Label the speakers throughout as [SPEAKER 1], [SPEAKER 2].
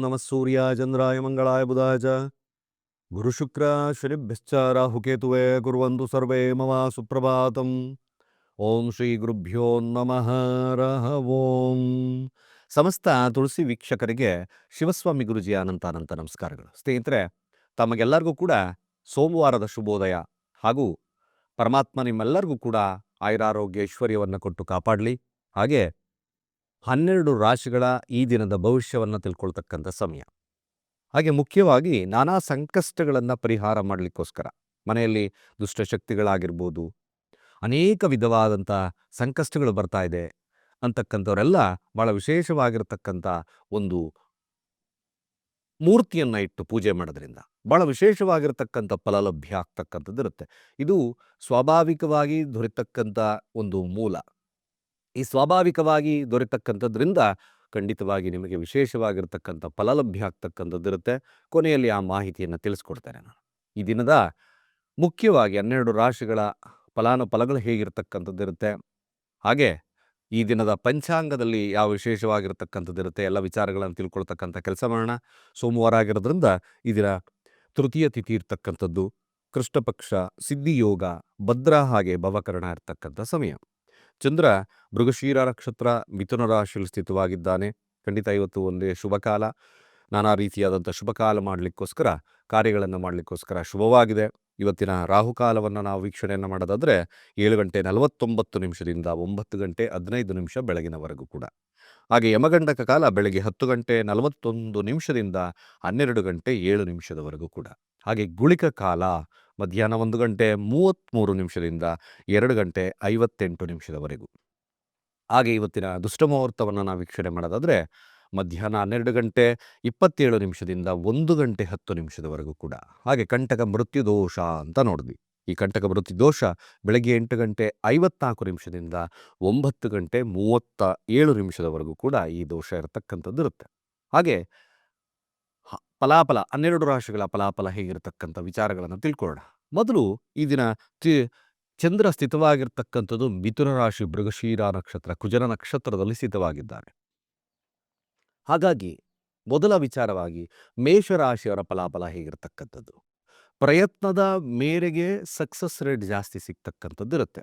[SPEAKER 1] ನಮಃ ಸೂರ್ಯ ಚಂದ್ರಾಯ ಮಂಗಳಾಯ ಬುಧಾಯ ಚ ಗುರುಶುಕ್ರ ಶನಿಭ್ಯಶ್ಚ ರಾಹುಕೇತುವೆ ಕುರುವಂತು ಸರ್ವೇ ಮಮ ಸುಪ್ರಭಾತಂ ಓಂ ಶ್ರೀ ಗುರುಭ್ಯೋ ನಮಃ ರಹ ಸಮಸ್ತ ತುಳಸಿ ವೀಕ್ಷಕರಿಗೆ ಶಿವಸ್ವಾಮಿ ಗುರುಜಿ ಅನಂತ ನಮಸ್ಕಾರಗಳು. ಸ್ನೇಹಿತರೆ, ತಮಗೆಲ್ಲರಿಗೂ ಕೂಡ ಸೋಮವಾರದ ಶುಭೋದಯ ಹಾಗೂ ಪರಮಾತ್ಮ ನಿಮ್ಮೆಲ್ಲರಿಗೂ ಕೂಡ ಆಯುರಾರೋಗ್ಯ ಐಶ್ವರ್ಯವನ್ನು ಕೊಟ್ಟು ಕಾಪಾಡಲಿ. ಹಾಗೆ ಹನ್ನೆರಡು ರಾಶಿಗಳ ಈ ದಿನದ ಭವಿಷ್ಯವನ್ನು ತಿಳ್ಕೊಳ್ತಕ್ಕಂಥ ಸಮಯ. ಹಾಗೆ ಮುಖ್ಯವಾಗಿ ನಾನಾ ಸಂಕಷ್ಟಗಳನ್ನು ಪರಿಹಾರ ಮಾಡಲಿಕ್ಕೋಸ್ಕರ. ಮನೆಯಲ್ಲಿ ದುಷ್ಟಶಕ್ತಿಗಳಾಗಿರ್ಬೋದು, ಅನೇಕ ವಿಧವಾದಂಥ ಸಂಕಷ್ಟಗಳು ಬರ್ತಾ ಇದೆ ಅಂತಕ್ಕಂಥವರೆಲ್ಲ ಭಾಳ ವಿಶೇಷವಾಗಿರತಕ್ಕಂಥ ಒಂದು ಮೂರ್ತಿಯನ್ನು ಇಟ್ಟು ಪೂಜೆ ಮಾಡೋದ್ರಿಂದ ಭಾಳ ವಿಶೇಷವಾಗಿರತಕ್ಕಂಥ ಫಲ ಲಭ್ಯ ಆಗ್ತಕ್ಕಂಥದ್ದು ಇರುತ್ತೆ ಇದು ಸ್ವಾಭಾವಿಕವಾಗಿ ದೊರೆತಕ್ಕಂಥ ಒಂದು ಮೂಲ. ಈ ಸ್ವಾಭಾವಿಕವಾಗಿ ದೊರೆತಕ್ಕಂಥದ್ರಿಂದ ಖಂಡಿತವಾಗಿ ನಿಮಗೆ ವಿಶೇಷವಾಗಿರ್ತಕ್ಕಂಥ ಫಲಲಭ್ಯ ಆಗ್ತಕ್ಕಂಥದ್ದು ಇರುತ್ತೆ ಕೊನೆಯಲ್ಲಿ ಆ ಮಾಹಿತಿಯನ್ನು ತಿಳಿಸ್ಕೊಡ್ತೇನೆ ನಾನು. ಈ ದಿನದ ಮುಖ್ಯವಾಗಿ ಹನ್ನೆರಡು ರಾಶಿಗಳ ಫಲಾನುಫಲಗಳು ಹೇಗಿರ್ತಕ್ಕಂಥದ್ದು ಇರುತ್ತೆ ಹಾಗೆ ಈ ದಿನದ ಪಂಚಾಂಗದಲ್ಲಿ ಯಾವ ವಿಶೇಷವಾಗಿರ್ತಕ್ಕಂಥದ್ದು ಇರುತ್ತೆ ಎಲ್ಲ ವಿಚಾರಗಳನ್ನು ತಿಳ್ಕೊಳ್ತಕ್ಕಂಥ ಕೆಲಸ ಮಾಡೋಣ. ಸೋಮವಾರ ಆಗಿರೋದ್ರಿಂದ ಈ ತೃತೀಯ ತಿಥಿ ಇರ್ತಕ್ಕಂಥದ್ದು. ಕೃಷ್ಣಪಕ್ಷ, ಸಿದ್ಧಿಯೋಗ, ಭದ್ರ ಹಾಗೆ ಭವಕರಣ ಇರ್ತಕ್ಕಂಥ ಸಮಯ. ಚಂದ್ರ ಮೃಗಶೀರ ನಕ್ಷತ್ರ ಮಿಥುನ ರಾಶಿಯಲ್ಲಿ ಸ್ಥಿತವಾಗಿದ್ದಾನೆ. ಖಂಡಿತ ಇವತ್ತು ಒಂದೇ ಶುಭ ಕಾಲ. ನಾನಾ ರೀತಿಯಾದಂಥ ಶುಭ ಕಾಲ ಮಾಡಲಿಕ್ಕೋಸ್ಕರ, ಕಾರ್ಯಗಳನ್ನು ಮಾಡಲಿಕ್ಕೋಸ್ಕರ ಶುಭವಾಗಿದೆ. ಇವತ್ತಿನ ರಾಹುಕಾಲವನ್ನು ನಾವು ವೀಕ್ಷಣೆಯನ್ನು ಮಾಡೋದಾದರೆ, ಏಳು ಗಂಟೆ ನಲವತ್ತೊಂಬತ್ತು ನಿಮಿಷದಿಂದ ಒಂಬತ್ತು ಗಂಟೆ ಹದಿನೈದು ನಿಮಿಷ ಬೆಳಗಿನವರೆಗೂ ಕೂಡ. ಹಾಗೆ ಯಮಗಂಡಕ ಕಾಲ ಬೆಳಗ್ಗೆ ಹತ್ತು ಗಂಟೆ ನಲವತ್ತೊಂದು ನಿಮಿಷದಿಂದ ಹನ್ನೆರಡು ಗಂಟೆ ಏಳು ನಿಮಿಷದವರೆಗೂ ಕೂಡ. ಹಾಗೆ ಗುಳಿಕ ಕಾಲ ಮಧ್ಯಾಹ್ನ ಒಂದು ಗಂಟೆ ಮೂವತ್ತ್ಮೂರು ನಿಮಿಷದಿಂದ ಎರಡು ಗಂಟೆ ಐವತ್ತೆಂಟು ನಿಮಿಷದವರೆಗೂ. ಹಾಗೆ ಇವತ್ತಿನ ದುಷ್ಟ ಮುಹೂರ್ತವನ್ನು ನಾವು ವೀಕ್ಷಣೆ ಮಾಡೋದಾದರೆ, ಮಧ್ಯಾಹ್ನ ಹನ್ನೆರಡು ಗಂಟೆ ಇಪ್ಪತ್ತೇಳು ನಿಮಿಷದಿಂದ ಒಂದು ಗಂಟೆ ಹತ್ತು ನಿಮಿಷದವರೆಗೂ ಕೂಡ. ಹಾಗೆ ಕಂಟಕ ಮೃತ್ಯು ದೋಷ ಅಂತ ನೋಡಿದ್ವಿ. ಈ ಕಂಟಕ ಮೃತ್ಯು ದೋಷ ಬೆಳಗ್ಗೆ ಎಂಟು ಗಂಟೆ ಐವತ್ನಾಲ್ಕು ನಿಮಿಷದಿಂದ ಒಂಬತ್ತು ಗಂಟೆ ಮೂವತ್ತ ಏಳು ನಿಮಿಷದವರೆಗೂ ಕೂಡ ಈ ದೋಷ ಇರತಕ್ಕಂಥದ್ದು ಇರುತ್ತೆ ಹಾಗೆ ಫಲಾಫಲ ಹನ್ನೆರಡು ರಾಶಿಗಳ ಫಲಾಫಲ ಹೇಗಿರತಕ್ಕಂಥ ವಿಚಾರಗಳನ್ನು ತಿಳ್ಕೊಳ್ಳೋಣ. ಮೊದಲು ಈ ದಿನ ಚಂದ್ರ ಸ್ಥಿತವಾಗಿರ್ತಕ್ಕಂಥದ್ದು ಮಿಥುನ ರಾಶಿ ಮೃಗಶೀರ ನಕ್ಷತ್ರ, ಕುಜನ ನಕ್ಷತ್ರದಲ್ಲಿ ಸ್ಥಿತವಾಗಿದ್ದಾರೆ. ಹಾಗಾಗಿ ಮೊದಲ ವಿಚಾರವಾಗಿ ಮೇಷರಾಶಿಯವರ ಫಲಾಫಲ ಹೇಗಿರ್ತಕ್ಕಂಥದ್ದು? ಪ್ರಯತ್ನದ ಮೇರೆಗೆ ಸಕ್ಸಸ್ ರೇಟ್ ಜಾಸ್ತಿ ಸಿಗ್ತಕ್ಕಂಥದ್ದು ಇರುತ್ತೆ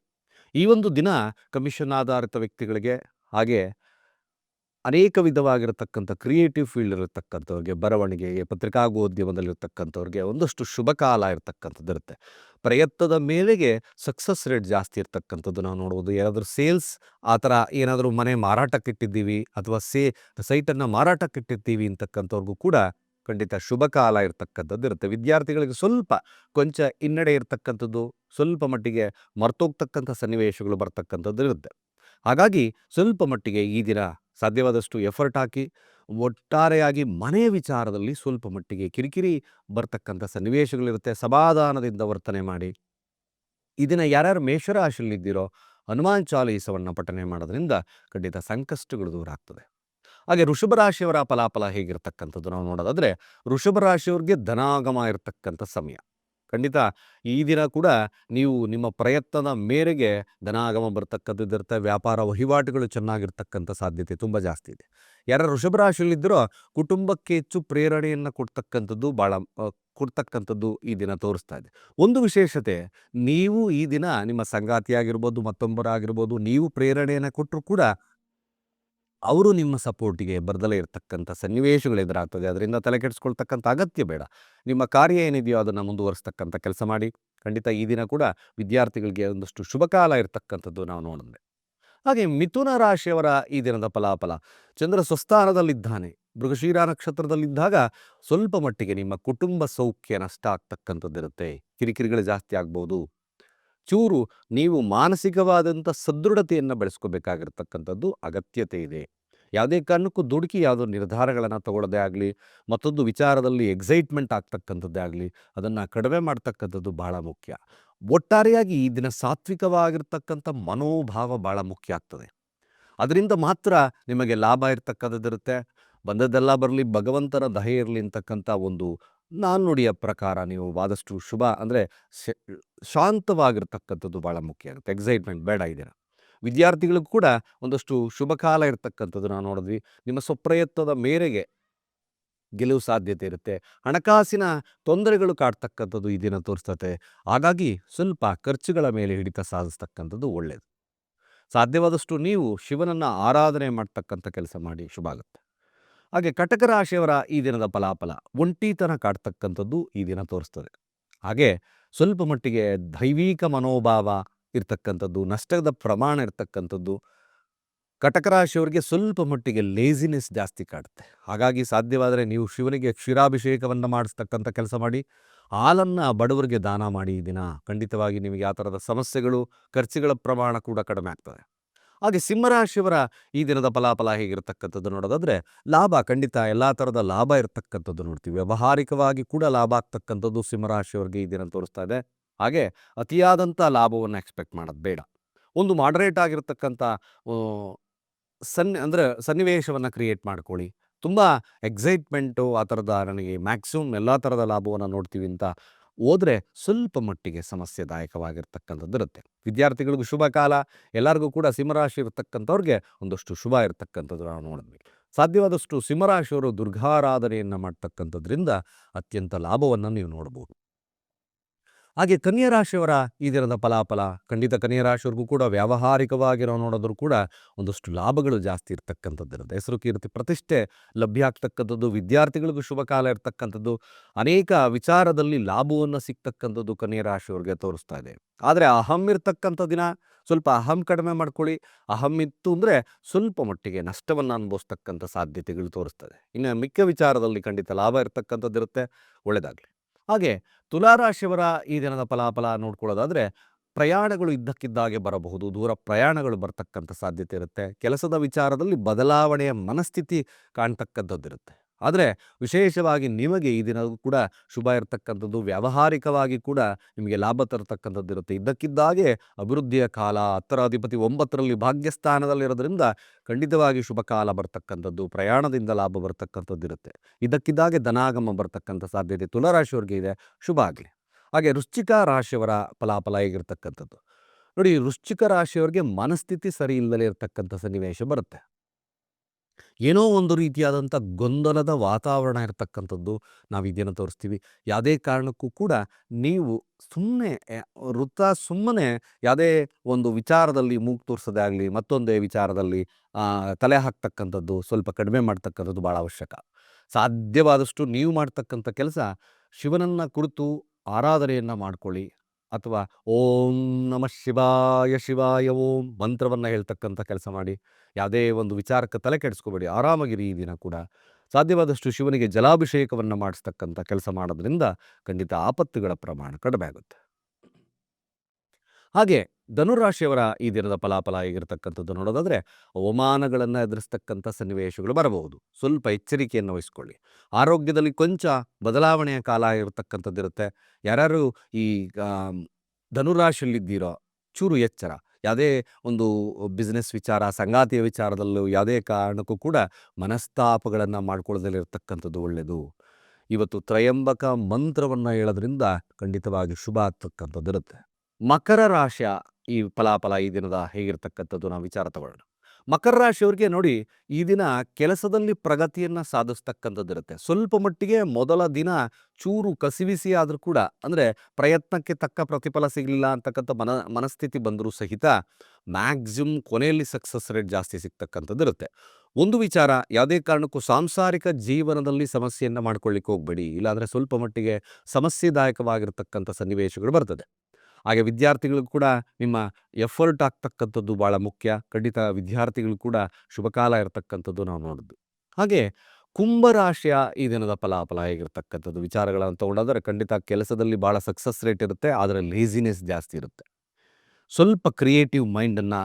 [SPEAKER 1] ಈ ಒಂದು ದಿನ ಕಮಿಷನ್ ಆಧಾರಿತ ವ್ಯಕ್ತಿಗಳಿಗೆ ಹಾಗೆ ಅನೇಕ ವಿಧವಾಗಿರತಕ್ಕಂಥ ಕ್ರಿಯೇಟಿವ್ ಫೀಲ್ಡ್ ಇರತಕ್ಕಂಥವ್ರಿಗೆ ಬರವಣಿಗೆಗೆ ಪತ್ರಿಕಾಗೋದ್ಯಮದಲ್ಲಿರ್ತಕ್ಕಂಥವ್ರಿಗೆ ಒಂದಷ್ಟು ಶುಭ ಕಾಲ ಇರತಕ್ಕಂಥದ್ದು ಇರುತ್ತೆ ಪ್ರಯತ್ನದ ಮೇಲೆಗೆ ಸಕ್ಸಸ್ ರೇಟ್ ಜಾಸ್ತಿ ಇರ್ತಕ್ಕಂಥದ್ದು ನಾವು ನೋಡ್ಬೋದು. ಏನಾದರೂ ಸೇಲ್ಸ್ ಆ ಥರ ಏನಾದರೂ ಮನೆ ಮಾರಾಟಕ್ಕಿಟ್ಟಿದ್ದೀವಿ ಅಥವಾ ಸೇ, ಸೈಟನ್ನು ಮಾರಾಟಕ್ಕಿಟ್ಟಿದ್ದೀವಿ ಅಂತಕ್ಕಂಥವ್ರಿಗೂ ಕೂಡ ಖಂಡಿತ ಶುಭ ಕಾಲ ಇರ್ತಕ್ಕಂಥದ್ದು ಇರುತ್ತೆ ವಿದ್ಯಾರ್ಥಿಗಳಿಗೆ ಸ್ವಲ್ಪ ಕೊಂಚ ಹಿನ್ನಡೆ ಇರತಕ್ಕಂಥದ್ದು, ಸ್ವಲ್ಪ ಮಟ್ಟಿಗೆ ಮರ್ತೋಗ್ತಕ್ಕಂಥ ಸನ್ನಿವೇಶಗಳು ಬರ್ತಕ್ಕಂಥದ್ದು ಇರುತ್ತೆ ಹಾಗಾಗಿ ಸ್ವಲ್ಪ ಮಟ್ಟಿಗೆ ಈ ದಿನ ಸಾಧ್ಯವಾದಷ್ಟು ಎಫರ್ಟ್ ಹಾಕಿ, ಒಟ್ಟಾರೆಯಾಗಿ ಮನೆಯ ವಿಚಾರದಲ್ಲಿ ಸ್ವಲ್ಪ ಮಟ್ಟಿಗೆ ಕಿರಿಕಿರಿ ಬರ್ತಕ್ಕಂಥ ಸನ್ನಿವೇಶಗಳಿರುತ್ತೆ. ಸಮಾಧಾನದಿಂದ ವರ್ತನೆ ಮಾಡಿ. ಇದನ್ನು ಯಾರ್ಯಾರು ಮೇಷರಾಶಿಯಲ್ಲಿದ್ದೀರೋ ಹನುಮಾನ್ ಚಾಲೀಸವನ್ನು ಪಠನೆ ಮಾಡೋದ್ರಿಂದ ಖಂಡಿತ ಸಂಕಷ್ಟಗಳು ದೂರ ಆಗ್ತದೆ. ಹಾಗೆ ಋಷಭ ರಾಶಿಯವರ ಫಲಾಫಲ ಹೇಗಿರ್ತಕ್ಕಂಥದ್ದು ನಾವು ನೋಡೋದಾದರೆ ಋಷಭ ರಾಶಿಯವ್ರಿಗೆ ಧನಾಗಮ ಇರತಕ್ಕಂಥ ಸಮಯ. ಖಂಡಿತ ಈ ದಿನ ಕೂಡ ನೀವು ನಿಮ್ಮ ಪ್ರಯತ್ನದ ಮೇರೆಗೆ ಧನಾಗಮ ಬರ್ತಕ್ಕಂಥದ್ದು ಇರುತ್ತೆ, ವ್ಯಾಪಾರ ವಹಿವಾಟುಗಳು ಚೆನ್ನಾಗಿರ್ತಕ್ಕಂಥ ಸಾಧ್ಯತೆ ತುಂಬ ಜಾಸ್ತಿ ಇದೆ. ಯಾರ ವೃಷಭ ರಾಶಿಯಲ್ಲಿದ್ದರೋ ಕುಟುಂಬಕ್ಕೆ ಹೆಚ್ಚು ಪ್ರೇರಣೆಯನ್ನು ಕೊಡ್ತಕ್ಕಂಥದ್ದು ಭಾಳ ಕೊಡ್ತಕ್ಕಂಥದ್ದು ಈ ದಿನ ತೋರಿಸ್ತಾ ಇದೆ. ಒಂದು ವಿಶೇಷತೆ, ನೀವು ಈ ದಿನ ನಿಮ್ಮ ಸಂಗಾತಿಯಾಗಿರ್ಬೋದು ಮತ್ತೊಬ್ಬರಾಗಿರ್ಬೋದು ನೀವು ಪ್ರೇರಣೆಯನ್ನು ಕೊಟ್ಟರು ಕೂಡ ಅವರು ನಿಮ್ಮ ಸಪೋರ್ಟಿಗೆ ಬರದಲ್ಲೇ ಇರತಕ್ಕಂಥ ಸನ್ನಿವೇಶಗಳು ಎದುರಾಗ್ತದೆ. ಅದರಿಂದ ತಲೆ ಕೆಡಿಸ್ಕೊಳ್ತಕ್ಕಂಥ ಅಗತ್ಯ ಬೇಡ. ನಿಮ್ಮ ಕಾರ್ಯ ಏನಿದೆಯೋ ಅದನ್ನು ಮುಂದುವರಿಸ್ತಕ್ಕಂಥ ಕೆಲಸ ಮಾಡಿ. ಖಂಡಿತ ಈ ದಿನ ಕೂಡ ವಿದ್ಯಾರ್ಥಿಗಳಿಗೆ ಒಂದಷ್ಟು ಶುಭಕಾಲ ಇರತಕ್ಕಂಥದ್ದು ನಾವು ನೋಡಿದ್ರೆ ಹಾಗೆ ಮಿಥುನ ರಾಶಿಯವರ ಈ ದಿನದ ಫಲಾಫಲ. ಚಂದ್ರ ಸ್ವಸ್ಥಾನದಲ್ಲಿದ್ದಾನೆ. ಮೃಗಶೀರ ನಕ್ಷತ್ರದಲ್ಲಿದ್ದಾಗ ಸ್ವಲ್ಪ ಮಟ್ಟಿಗೆ ನಿಮ್ಮ ಕುಟುಂಬ ಸೌಖ್ಯ ನಷ್ಟ ಆಗ್ತಕ್ಕಂಥದ್ದಿರುತ್ತೆ. ಕಿರಿಕಿರಿಗಳು ಜಾಸ್ತಿ ಆಗ್ಬೋದು. ಚೂರು ನೀವು ಮಾನಸಿಕವಾದಂಥ ಸದೃಢತೆಯನ್ನು ಬೆಳೆಸ್ಕೋಬೇಕಾಗಿರ್ತಕ್ಕಂಥದ್ದು ಅಗತ್ಯತೆ ಇದೆ. ಯಾವುದೇ ಕಾರಣಕ್ಕೂ ದುಡುಕಿ ಯಾವುದೋ ನಿರ್ಧಾರಗಳನ್ನು ತಗೊಳ್ಳೋದೇ ಆಗಲಿ, ಮತ್ತೊಂದು ವಿಚಾರದಲ್ಲಿ ಎಕ್ಸೈಟ್ಮೆಂಟ್ ಆಗ್ತಕ್ಕಂಥದ್ದೇ ಆಗಲಿ, ಅದನ್ನು ಕಡಿಮೆ ಮಾಡ್ತಕ್ಕಂಥದ್ದು ಬಹಳ ಮುಖ್ಯ. ಒಟ್ಟಾರೆಯಾಗಿ ಈ ದಿನ ಸಾತ್ವಿಕವಾಗಿರ್ತಕ್ಕಂಥ ಮನೋಭಾವ ಭಾಳ ಮುಖ್ಯ ಆಗ್ತದೆ. ಅದರಿಂದ ಮಾತ್ರ ನಿಮಗೆ ಲಾಭ ಇರ್ತಕ್ಕಂಥದ್ದಿರುತ್ತೆ ಬಂದದ್ದೆಲ್ಲ ಬರಲಿ, ಭಗವಂತನ ದಹೆ ಇರಲಿ ಅಂತಕ್ಕಂಥ ಒಂದು ನಾಣ್ಣುಡಿಯ ಪ್ರಕಾರ ನೀವು ಆದಷ್ಟು ಶುಭ ಅಂದರೆ ಶಾಂತವಾಗಿರ್ತಕ್ಕಂಥದ್ದು ಭಾಳ ಮುಖ್ಯ ಆಗುತ್ತೆ. ಎಕ್ಸೈಟ್ಮೆಂಟ್ ಬೇಡ ಇದೀರ ವಿದ್ಯಾರ್ಥಿಗಳಿಗೂ ಕೂಡ ಒಂದಷ್ಟು ಶುಭಕಾಲ ಇರತಕ್ಕಂಥದ್ದು ನಾವು ನೋಡಿದ್ವಿ. ನಿಮ್ಮ ಸ್ವಪ್ರಯತ್ನದ ಮೇರೆಗೆ ಗೆಲುವು ಸಾಧ್ಯತೆ ಇರುತ್ತೆ. ಹಣಕಾಸಿನ ತೊಂದರೆಗಳು ಕಾಡ್ತಕ್ಕಂಥದ್ದು ಈ ದಿನ ತೋರಿಸ್ತತೆ. ಹಾಗಾಗಿ ಸ್ವಲ್ಪ ಖರ್ಚುಗಳ ಮೇಲೆ ಹಿಡಿತ ಸಾಧಿಸ್ತಕ್ಕಂಥದ್ದು ಒಳ್ಳೆಯದು ಸಾಧ್ಯವಾದಷ್ಟು ನೀವು ಶಿವನನ್ನು ಆರಾಧನೆ ಮಾಡ್ತಕ್ಕಂಥ ಕೆಲಸ ಮಾಡಿ ಶುಭ ಆಗುತ್ತೆ. ಹಾಗೆ ಕಟಕ ರಾಶಿಯವರ ಈ ದಿನದ ಫಲಾಫಲ ಒಂಟಿತನ ಕಾಡ್ತಕ್ಕಂಥದ್ದು ಈ ದಿನ ತೋರಿಸ್ತದೆ. ಹಾಗೆ ಸ್ವಲ್ಪ ಮಟ್ಟಿಗೆ ದೈವಿಕ ಮನೋಭಾವ ಇರ್ತಕ್ಕಂಥದ್ದು, ನಷ್ಟದ ಪ್ರಮಾಣ ಇರ್ತಕ್ಕಂಥದ್ದು ಕಟಕರಾಶಿಯವರಿಗೆ ಸ್ವಲ್ಪ ಮಟ್ಟಿಗೆ ಲೇಸಿನೆಸ್ ಜಾಸ್ತಿ ಕಾಡುತ್ತೆ. ಹಾಗಾಗಿ ಸಾಧ್ಯವಾದರೆ ನೀವು ಶಿವನಿಗೆ ಕ್ಷೀರಾಭಿಷೇಕವನ್ನು ಮಾಡಿಸ್ತಕ್ಕಂಥ ಕೆಲಸ ಮಾಡಿ, ಹಾಲನ್ನು ಬಡವರಿಗೆ ದಾನ ಮಾಡಿ ದಿನ. ಖಂಡಿತವಾಗಿ ನಿಮಗೆ ಆ ಥರದ ಸಮಸ್ಯೆಗಳು, ಖರ್ಚುಗಳ ಪ್ರಮಾಣ ಕೂಡ ಕಡಿಮೆ ಆಗ್ತದೆ. ಹಾಗೆ ಸಿಂಹರಾಶಿಯವರ ಈ ದಿನದ ಫಲಾಫಲ ಹೇಗಿರ್ತಕ್ಕಂಥದ್ದು ನೋಡೋದಾದರೆ, ಲಾಭ ಖಂಡಿತ ಎಲ್ಲ ಥರದ ಲಾಭ ಇರತಕ್ಕಂಥದ್ದು ನೋಡ್ತೀವಿ. ವ್ಯವಹಾರಿಕವಾಗಿ ಕೂಡ ಲಾಭ ಆಗ್ತಕ್ಕಂಥದ್ದು ಸಿಂಹರಾಶಿಯವರಿಗೆ ಈ ದಿನ ತೋರಿಸ್ತಾ ಇದೆ. ಹಾಗೆ ಅತಿಯಾದಂಥ ಲಾಭವನ್ನು ಎಕ್ಸ್ಪೆಕ್ಟ್ ಮಾಡೋದು ಬೇಡ. ಒಂದು ಮಾಡರೇಟ್ ಆಗಿರತಕ್ಕಂಥ ಸನ್, ಅಂದರೆ ಸನ್ನಿವೇಶವನ್ನು ಕ್ರಿಯೇಟ್ ಮಾಡ್ಕೊಳ್ಳಿ. ತುಂಬ ಎಕ್ಸೈಟ್ಮೆಂಟು ಆ ಥರದ ನನಗೆ ಮ್ಯಾಕ್ಸಿಮಮ್ ಎಲ್ಲ ಥರದ ಲಾಭವನ್ನು ನೋಡ್ತೀವಿ ಅಂತ ಹೋದರೆ ಸ್ವಲ್ಪ ಮಟ್ಟಿಗೆ ಸಮಸ್ಯೆದಾಯಕವಾಗಿರ್ತಕ್ಕಂಥದ್ದು ಇರುತ್ತೆ. ವಿದ್ಯಾರ್ಥಿಗಳಿಗೂ ಶುಭ ಕಾಲ. ಎಲ್ಲರಿಗೂ ಕೂಡ ಸಿಂಹರಾಶಿ ಇರತಕ್ಕಂಥವ್ರಿಗೆ ಒಂದಷ್ಟು ಶುಭ ಇರತಕ್ಕಂಥದ್ದು ನಾವು ನೋಡಿದ್ವಿ ಸಾಧ್ಯವಾದಷ್ಟು ಸಿಂಹರಾಶಿಯವರು ದುರ್ಗಾರಾಧನೆಯನ್ನು ಮಾಡ್ತಕ್ಕಂಥದ್ರಿಂದ ಅತ್ಯಂತ ಲಾಭವನ್ನು ನೀವು ನೋಡ್ಬೋದು. ಹಾಗೆ ಕನ್ಯಾ ರಾಶಿಯವರ ಈ ದಿನದ ಫಲಾಫಲ, ಖಂಡಿತ ಕನ್ಯಾ ಕೂಡ ವ್ಯಾವಹಾರಿಕವಾಗಿರೋ ನೋಡಿದ್ರು ಕೂಡ ಒಂದಷ್ಟು ಲಾಭಗಳು ಜಾಸ್ತಿ ಇರ್ತಕ್ಕಂಥದ್ದು ಇರುತ್ತೆ. ಹೆಸರು ಕೀರ್ತಿ, ಪ್ರತಿಷ್ಠೆ ಲಭ್ಯ ಆಗ್ತಕ್ಕಂಥದ್ದು, ವಿದ್ಯಾರ್ಥಿಗಳಿಗೂ ಶುಭ ಕಾಲ ಇರ್ತಕ್ಕಂಥದ್ದು, ಅನೇಕ ವಿಚಾರದಲ್ಲಿ ಲಾಭವನ್ನು ಸಿಗ್ತಕ್ಕಂಥದ್ದು ಕನ್ಯಾ ರಾಶಿಯವ್ರಿಗೆ ತೋರಿಸ್ತಾ ಇದೆ. ಆದರೆ ಅಹಂ ಇರ್ತಕ್ಕಂಥ ದಿನ, ಸ್ವಲ್ಪ ಅಹಂ ಕಡಿಮೆ ಮಾಡ್ಕೊಳ್ಳಿ. ಅಹಂ ಇತ್ತು ಅಂದರೆ ಸ್ವಲ್ಪ ಮಟ್ಟಿಗೆ ನಷ್ಟವನ್ನು ಅನುಭವಿಸ್ತಕ್ಕಂಥ ಸಾಧ್ಯತೆಗಳು ತೋರಿಸ್ತದೆ. ಇನ್ನು ಮಿಕ್ಕ ವಿಚಾರದಲ್ಲಿ ಖಂಡಿತ ಲಾಭ ಇರ್ತಕ್ಕಂಥದ್ದು ಇರುತ್ತೆ ಒಳ್ಳೆಯದಾಗಲಿ ಹಾಗೆ ತುಲಾರಾಶಿಯವರ ಈ ದಿನದ ಫಲಾಫಲ ನೋಡ್ಕೊಳ್ಳೋದಾದರೆ ಪ್ರಯಾಣಗಳು ಇದ್ದಕ್ಕಿದ್ದಾಗೆ ಬರಬಹುದು. ದೂರ ಪ್ರಯಾಣಗಳು ಬರ್ತಕ್ಕಂಥ ಸಾಧ್ಯತೆ ಇರುತ್ತೆ. ಕೆಲಸದ ವಿಚಾರದಲ್ಲಿ ಬದಲಾವಣೆಯ ಮನಸ್ಥಿತಿ ಕಾಣ್ತಕ್ಕಂಥದ್ದಿರುತ್ತೆ. ಆದರೆ ವಿಶೇಷವಾಗಿ ನಿಮಗೆ ಈ ದಿನ ಕೂಡ ಶುಭ ಇರತಕ್ಕಂಥದ್ದು, ವ್ಯಾವಹಾರಿಕವಾಗಿ ಕೂಡ ನಿಮಗೆ ಲಾಭ ತರತಕ್ಕಂಥದ್ದು ಇರುತ್ತೆ. ಇದ್ದಕ್ಕಿದ್ದಾಗೆ ಅಭಿವೃದ್ಧಿಯ ಕಾಲ ಹತ್ತರಾಧಿಪತಿ ಒಂಬತ್ತರಲ್ಲಿ ಭಾಗ್ಯಸ್ಥಾನದಲ್ಲಿರೋದ್ರಿಂದ ಖಂಡಿತವಾಗಿ ಶುಭ ಕಾಲ ಬರ್ತಕ್ಕಂಥದ್ದು, ಪ್ರಯಾಣದಿಂದ ಲಾಭ ಬರ್ತಕ್ಕಂಥದ್ದು ಇರುತ್ತೆ. ಇದಕ್ಕಿದ್ದಾಗೆ ಧನಾಗಮ ಬರ್ತಕ್ಕಂಥ ಸಾಧ್ಯತೆ ತುಲಾರಾಶಿಯವರಿಗೆ ಇದೆ. ಶುಭ ಆಗಲಿ. ಹಾಗೆ ವೃಶ್ಚಿಕ ರಾಶಿಯವರ ಫಲಾಫಲ ಹೇಗಿರ್ತಕ್ಕಂಥದ್ದು? ನೋಡಿ, ವೃಶ್ಚಿಕ ರಾಶಿಯವರಿಗೆ ಮನಸ್ಥಿತಿ ಸರಿ ಇಲ್ಲದೆ ಇರತಕ್ಕಂಥ ಸನ್ನಿವೇಶ ಬರುತ್ತೆ. ಏನೋ ಒಂದು ರೀತಿಯಾದಂಥ ಗೊಂದಲದ ವಾತಾವರಣ ಇರತಕ್ಕಂಥದ್ದು ನಾವು ಇದನ್ನು ತೋರಿಸ್ತೀವಿ. ಯಾವುದೇ ಕಾರಣಕ್ಕೂ ಕೂಡ ನೀವು ಸುಮ್ಮನೆ ವೃತ್ತ ಸುಮ್ಮನೆ ಯಾವುದೇ ಒಂದು ವಿಚಾರದಲ್ಲಿ ಮೂಗು ತೋರಿಸೋದೇ ಆಗಲಿ, ಮತ್ತೊಂದೇ ವಿಚಾರದಲ್ಲಿ ತಲೆ ಹಾಕ್ತಕ್ಕಂಥದ್ದು, ಸ್ವಲ್ಪ ಕಡಿಮೆ ಮಾಡ್ತಕ್ಕಂಥದ್ದು ಭಾಳ ಅವಶ್ಯಕ. ಸಾಧ್ಯವಾದಷ್ಟು ನೀವು ಮಾಡ್ತಕ್ಕಂಥ ಕೆಲಸ ಶಿವನನ್ನು ಕುರಿತು ಆರಾಧನೆಯನ್ನು ಮಾಡ್ಕೊಳ್ಳಿ. ಅಥವಾ ಓಂ ನಮಃ ಶಿವಾಯ ಶಿವಾಯ ಓಂ ಮಂತ್ರವನ್ನು ಹೇಳ್ತಕ್ಕಂಥ ಕೆಲಸ ಮಾಡಿ ಯಾವುದೇ ಒಂದು ವಿಚಾರಕ್ಕೆ ತಲೆ ಕೆಡಿಸ್ಕೋಬೇಡಿ, ಆರಾಮಾಗಿರಿ ಈ ದಿನ ಕೂಡ. ಸಾಧ್ಯವಾದಷ್ಟು ಶಿವನಿಗೆ ಜಲಾಭಿಷೇಕವನ್ನು ಮಾಡಿಸ್ತಕ್ಕಂಥ ಕೆಲಸ ಮಾಡೋದ್ರಿಂದ ಖಂಡಿತ ಆಪತ್ತುಗಳ ಪ್ರಮಾಣ ಕಡಿಮೆ ಆಗುತ್ತೆ. ಹಾಗೆ ಧನುರಾಶಿಯವರ ಈ ದಿನದ ಫಲಾಫಲ ಆಗಿರತಕ್ಕಂಥದ್ದು ನೋಡೋದಾದರೆ ಅವಮಾನಗಳನ್ನು ಎದುರಿಸ್ತಕ್ಕಂಥ ಸನ್ನಿವೇಶಗಳು ಬರಬಹುದು. ಸ್ವಲ್ಪ ಎಚ್ಚರಿಕೆಯನ್ನು ವಹಿಸ್ಕೊಳ್ಳಿ. ಆರೋಗ್ಯದಲ್ಲಿ ಕೊಂಚ ಬದಲಾವಣೆಯ ಕಾಲ ಇರತಕ್ಕಂಥದ್ದಿರುತ್ತೆ ಯಾರ್ಯಾರು ಈ ಧನುರಾಶಿಯಲ್ಲಿದ್ದೀರೋ ಚೂರು ಎಚ್ಚರ. ಯಾವುದೇ ಒಂದು ಬಿಸ್ನೆಸ್ ವಿಚಾರ, ಸಂಗಾತಿಯ ವಿಚಾರದಲ್ಲೂ ಯಾವುದೇ ಕಾರಣಕ್ಕೂ ಕೂಡ ಮನಸ್ತಾಪಗಳನ್ನು ಮಾಡ್ಕೊಳ್ಳೋದಲ್ಲಿರ್ತಕ್ಕಂಥದ್ದು ಒಳ್ಳೆಯದು ಇವತ್ತು ತ್ರಯಂಬಕ ಮಂತ್ರವನ್ನು ಹೇಳೋದ್ರಿಂದ ಖಂಡಿತವಾಗಿ ಶುಭ ಆಗ್ತಕ್ಕಂಥದ್ದು ಇರುತ್ತೆ. ಮಕರ ರಾಶಿಯ ಈ ಫಲಾಫಲ ಈ ದಿನದ ಹೇಗಿರ್ತಕ್ಕಂಥದ್ದು ನಾವು ವಿಚಾರ ತಗೊಳ್ಳೋಣ. ಮಕರ ರಾಶಿಯವರಿಗೆ ನೋಡಿ, ಈ ದಿನ ಕೆಲಸದಲ್ಲಿ ಪ್ರಗತಿಯನ್ನು ಸಾಧಿಸ್ತಕ್ಕಂಥದ್ದಿರುತ್ತೆ ಸ್ವಲ್ಪ ಮಟ್ಟಿಗೆ ಮೊದಲ ದಿನ ಚೂರು ಕಸಿವಿಸಿ ಆದರೂ ಕೂಡ, ಅಂದರೆ ಪ್ರಯತ್ನಕ್ಕೆ ತಕ್ಕ ಪ್ರತಿಫಲ ಸಿಗಲಿಲ್ಲ ಅಂತಕ್ಕಂಥ ಮನ, ಮನಸ್ಥಿತಿ ಬಂದರೂ ಸಹಿತ ಮ್ಯಾಕ್ಸಿಮಮ್ ಕೊನೆಯಲ್ಲಿ ಸಕ್ಸಸ್ ರೇಟ್ ಜಾಸ್ತಿ ಸಿಗ್ತಕ್ಕಂಥದ್ದು ಇರುತ್ತೆ. ಒಂದು ವಿಚಾರ, ಯಾವುದೇ ಕಾರಣಕ್ಕೂ ಸಾಂಸಾರಿಕ ಜೀವನದಲ್ಲಿ ಸಮಸ್ಯೆಯನ್ನು ಮಾಡ್ಕೊಳ್ಳಿಕ್ಕೆ ಹೋಗಬೇಡಿ. ಇಲ್ಲಾಂದರೆ ಸ್ವಲ್ಪ ಮಟ್ಟಿಗೆ ಸಮಸ್ಯೆದಾಯಕವಾಗಿರ್ತಕ್ಕಂಥ ಸನ್ನಿವೇಶಗಳು ಬರ್ತದೆ. ಹಾಗೆ ವಿದ್ಯಾರ್ಥಿಗಳು ಕೂಡ ನಿಮ್ಮ ಎಫರ್ಟ್ ಆಗ್ತಕ್ಕಂಥದ್ದು ಭಾಳ ಮುಖ್ಯ. ಖಂಡಿತ ವಿದ್ಯಾರ್ಥಿಗಳು ಕೂಡ ಶುಭಕಾಲ ಇರತಕ್ಕಂಥದ್ದು ನಾವು ನೋಡಿದ್ದು ಹಾಗೆ ಕುಂಭರಾಶಿಯ ಈ ದಿನದ ಫಲಾಫಲ ಹೇಗಿರ್ತಕ್ಕಂಥದ್ದು? ವಿಚಾರಗಳನ್ನು ತಗೊಂಡಾದರೆ ಖಂಡಿತ ಕೆಲಸದಲ್ಲಿ ಭಾಳ ಸಕ್ಸಸ್ ರೇಟ್ ಇರುತ್ತೆ, ಆದರೆ ಲೇಝಿನೆಸ್ ಜಾಸ್ತಿ ಇರುತ್ತೆ. ಸ್ವಲ್ಪ ಕ್ರಿಯೇಟಿವ್ ಮೈಂಡನ್ನು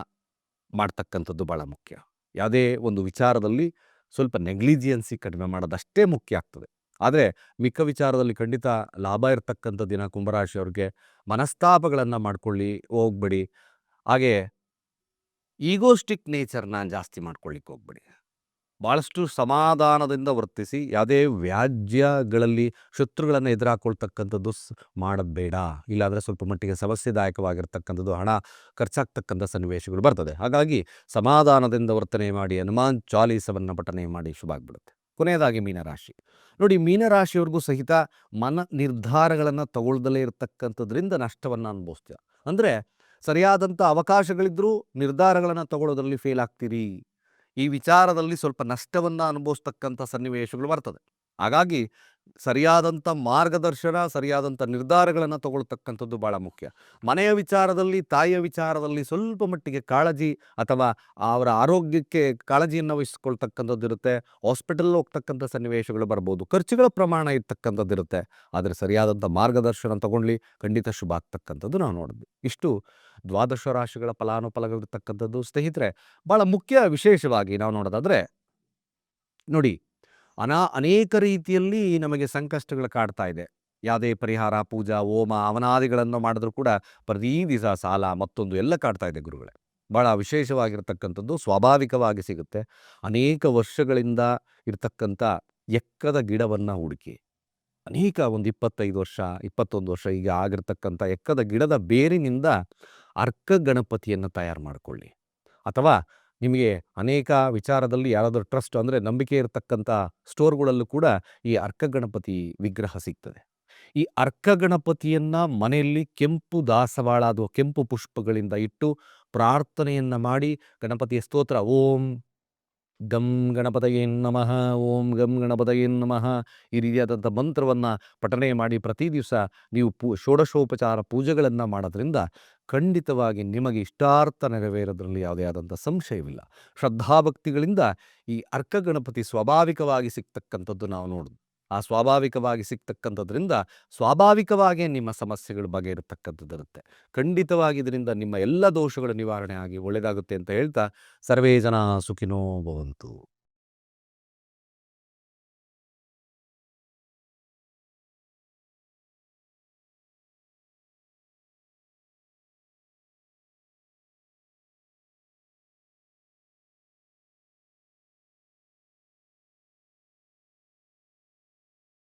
[SPEAKER 1] ಮಾಡ್ತಕ್ಕಂಥದ್ದು ಭಾಳ ಮುಖ್ಯ. ಯಾವುದೇ ಒಂದು ವಿಚಾರದಲ್ಲಿ ಸ್ವಲ್ಪ ನೆಗ್ಲಿಜಿಯನ್ಸಿ ಕಡಿಮೆ ಮಾಡೋದಷ್ಟೇ ಮುಖ್ಯ ಆಗ್ತದೆ. ಆದರೆ ಮಿಕ್ಕ ವಿಚಾರದಲ್ಲಿ ಖಂಡಿತ ಲಾಭ ಇರತಕ್ಕಂಥ ದಿನ ಕುಂಭರಾಶಿಯವ್ರಿಗೆ ಮನಸ್ತಾಪಗಳನ್ನು ಮಾಡ್ಕೊಳ್ಳಿ, ಹೋಗ್ಬೇಡಿ. ಹಾಗೆ ಈಗೋಸ್ಟಿಕ್ ನೇಚರ್ನ ಜಾಸ್ತಿ ಮಾಡ್ಕೊಳ್ಳಿಕ್ಕೆ ಹೋಗ್ಬೇಡಿ. ಭಾಳಷ್ಟು ಸಮಾಧಾನದಿಂದ ವರ್ತಿಸಿ ಯಾವುದೇ ವ್ಯಾಜ್ಯಗಳಲ್ಲಿ ಶತ್ರುಗಳನ್ನು ಎದುರಾಕೊಳ್ತಕ್ಕಂಥದ್ದು ಸ್ ಮಾಡೋದು ಬೇಡ ಇಲ್ಲಾಂದರೆ ಸ್ವಲ್ಪ ಮಟ್ಟಿಗೆ ಸಮಸ್ಯೆದಾಯಕವಾಗಿರ್ತಕ್ಕಂಥದ್ದು, ಹಣ ಖರ್ಚಾಗ್ತಕ್ಕಂಥ ಸನ್ನಿವೇಶಗಳು ಬರ್ತದೆ. ಹಾಗಾಗಿ ಸಮಾಧಾನದಿಂದ ವರ್ತನೆ ಮಾಡಿ, ಹನುಮಾನ್ ಚಾಲೀಸವನ್ನು ಪಠನೆ ಮಾಡಿ ಶುಭ ಆಗ್ಬಿಡುತ್ತೆ. ಕೊನೆಯದಾಗಿ ಮೀನರಾಶಿ. ನೋಡಿ ಮೀನರಾಶಿಯವ್ರಿಗೂ ಸಹಿತ ಮನ ನಿರ್ಧಾರಗಳನ್ನು ತಗೊಳ್ದಲೇ ಇರತಕ್ಕಂಥದ್ರಿಂದ ನಷ್ಟವನ್ನು ಅನುಭವಿಸ್ತೀರ. ಅಂದರೆ ಸರಿಯಾದಂಥ ಅವಕಾಶಗಳಿದ್ದರೂ ನಿರ್ಧಾರಗಳನ್ನು ತಗೊಳ್ಳೋದ್ರಲ್ಲಿ ಫೇಲ್ ಆಗ್ತೀರಿ. ಈ ವಿಚಾರದಲ್ಲಿ ಸ್ವಲ್ಪ ನಷ್ಟವನ್ನು ಅನುಭವಿಸ್ತಕ್ಕಂಥ ಸನ್ನಿವೇಶಗಳು ಬರ್ತದೆ. ಹಾಗಾಗಿ ಸರಿಯಾದಂಥ ಮಾರ್ಗದರ್ಶನ, ಸರಿಯಾದಂಥ ನಿರ್ಧಾರಗಳನ್ನು ತಗೊಳ್ತಕ್ಕಂಥದ್ದು ಭಾಳ ಮುಖ್ಯ. ಮನೆಯ ವಿಚಾರದಲ್ಲಿ, ತಾಯಿಯ ವಿಚಾರದಲ್ಲಿ ಸ್ವಲ್ಪ ಮಟ್ಟಿಗೆ ಕಾಳಜಿ ಅಥವಾ ಅವರ ಆರೋಗ್ಯಕ್ಕೆ ಕಾಳಜಿಯನ್ನು ವಹಿಸ್ಕೊಳ್ತಕ್ಕಂಥದ್ದು ಇರುತ್ತೆ. ಹಾಸ್ಪಿಟಲ್ ಹೋಗ್ತಕ್ಕಂಥ ಸನ್ನಿವೇಶಗಳು ಬರ್ಬೋದು. ಖರ್ಚುಗಳ ಪ್ರಮಾಣ ಇರ್ತಕ್ಕಂಥದ್ದು ಇರುತ್ತೆ. ಆದರೆ ಸರಿಯಾದಂಥ ಮಾರ್ಗದರ್ಶನ ತಗೊಂಡ್ಲಿ ಖಂಡಿತ ಶುಭ ಆಗ್ತಕ್ಕಂಥದ್ದು ನಾವು ನೋಡಿದ್ವಿ. ಇಷ್ಟು ದ್ವಾದಶ ರಾಶಿಗಳ ಫಲಾನುಫಲಗಳಿರ್ತಕ್ಕಂಥದ್ದು ಸ್ನೇಹಿತರೆ ಭಾಳ ಮುಖ್ಯ ವಿಶೇಷವಾಗಿ ನಾವು ನೋಡೋದಾದರೆ, ನೋಡಿ ಅನಾ ಅನೇಕ ರೀತಿಯಲ್ಲಿ ನಮಗೆ ಸಂಕಷ್ಟಗಳು ಕಾಡ್ತಾ ಇದೆ. ಯಾವುದೇ ಪರಿಹಾರ, ಪೂಜಾ, ಹೋಮ, ಅವನಾದಿಗಳನ್ನು ಮಾಡಿದ್ರೂ ಕೂಡ ಪ್ರತಿ ದಿವಸ ಸಾಲ, ಮತ್ತೊಂದು ಎಲ್ಲ ಕಾಡ್ತಾ ಇದೆ ಗುರುಗಳೇ. ಭಾಳ ವಿಶೇಷವಾಗಿರ್ತಕ್ಕಂಥದ್ದು ಸ್ವಾಭಾವಿಕವಾಗಿ ಸಿಗುತ್ತೆ. ಅನೇಕ ವರ್ಷಗಳಿಂದ ಇರ್ತಕ್ಕಂಥ ಎಕ್ಕದ ಗಿಡವನ್ನು ಹುಡುಕಿ, ಅನೇಕ ಒಂದು ಇಪ್ಪತ್ತೈದು ವರ್ಷ, ಇಪ್ಪತ್ತೊಂದು ವರ್ಷ ಈಗ ಆಗಿರ್ತಕ್ಕಂಥ ಎಕ್ಕದ ಗಿಡದ ಬೇರಿನಿಂದ ಅರ್ಕ ಗಣಪತಿಯನ್ನು ತಯಾರು ಮಾಡಿಕೊಳ್ಳಿ. ಅಥವಾ ನಿಮಗೆ ಅನೇಕ ವಿಚಾರದಲ್ಲಿ ಯಾರಾದರೂ ಟ್ರಸ್ಟ್ ಅಂದರೆ ನಂಬಿಕೆ ಇರತಕ್ಕಂಥ ಸ್ಟೋರ್ಗಳಲ್ಲೂ ಕೂಡ ಈ ಅರ್ಕ ಗಣಪತಿ ವಿಗ್ರಹ ಸಿಗ್ತದೆ. ಈ ಅರ್ಕ ಗಣಪತಿಯನ್ನು ಮನೆಯಲ್ಲಿ ಕೆಂಪು ದಾಸವಾಳ ಅಥವಾ ಕೆಂಪು ಪುಷ್ಪಗಳಿಂದ ಇಟ್ಟು ಪ್ರಾರ್ಥನೆಯನ್ನು ಮಾಡಿ ಗಣಪತಿಯ ಸ್ತೋತ್ರ, ಓಂ ಗಂ ಗಣಪತಯೇ ನಮಃ, ಓಂ ಗಂ ಗಣಪತಯೇ ನಮಃ ಈ ರೀತಿಯಾದಂಥ ಮಂತ್ರವನ್ನು ಪಠನೆ ಮಾಡಿ ಪ್ರತಿ ದಿವಸ ನೀವು ಪೂ ಷೋಡಶೋಪಚಾರ ಪೂಜೆಗಳನ್ನು ಮಾಡೋದ್ರಿಂದ ಖಂಡಿತವಾಗಿ ನಿಮಗೆ ಇಷ್ಟಾರ್ಥ ನೆರವೇರೋದ್ರಲ್ಲಿ ಯಾವುದೇ ಆದಂಥ ಸಂಶಯವಿಲ್ಲ. ಶ್ರದ್ಧಾಭಕ್ತಿಗಳಿಂದ ಈ ಅರ್ಕ ಗಣಪತಿ ಸ್ವಾಭಾವಿಕವಾಗಿ ಸಿಗ್ತಕ್ಕಂಥದ್ದು ನಾವು ನೋಡೋದು. ಆ ಸ್ವಾಭಾವಿಕವಾಗಿ ಸಿಗ್ತಕ್ಕಂಥದ್ರಿಂದ ಸ್ವಾಭಾವಿಕವಾಗಿಯೇ ನಿಮ್ಮ ಸಮಸ್ಯೆಗಳು ಬಗೆಯಿರತಕ್ಕಂಥದ್ದಿರುತ್ತೆ ಖಂಡಿತವಾಗಿ ಇದರಿಂದ ನಿಮ್ಮ ಎಲ್ಲ ದೋಷಗಳ ನಿವಾರಣೆ ಆಗಿ ಒಳ್ಳೆಯದಾಗುತ್ತೆ ಅಂತ ಹೇಳ್ತಾ ಸರ್ವೇ ಜನ ಸುಖಿನೋ ಭವಂತು.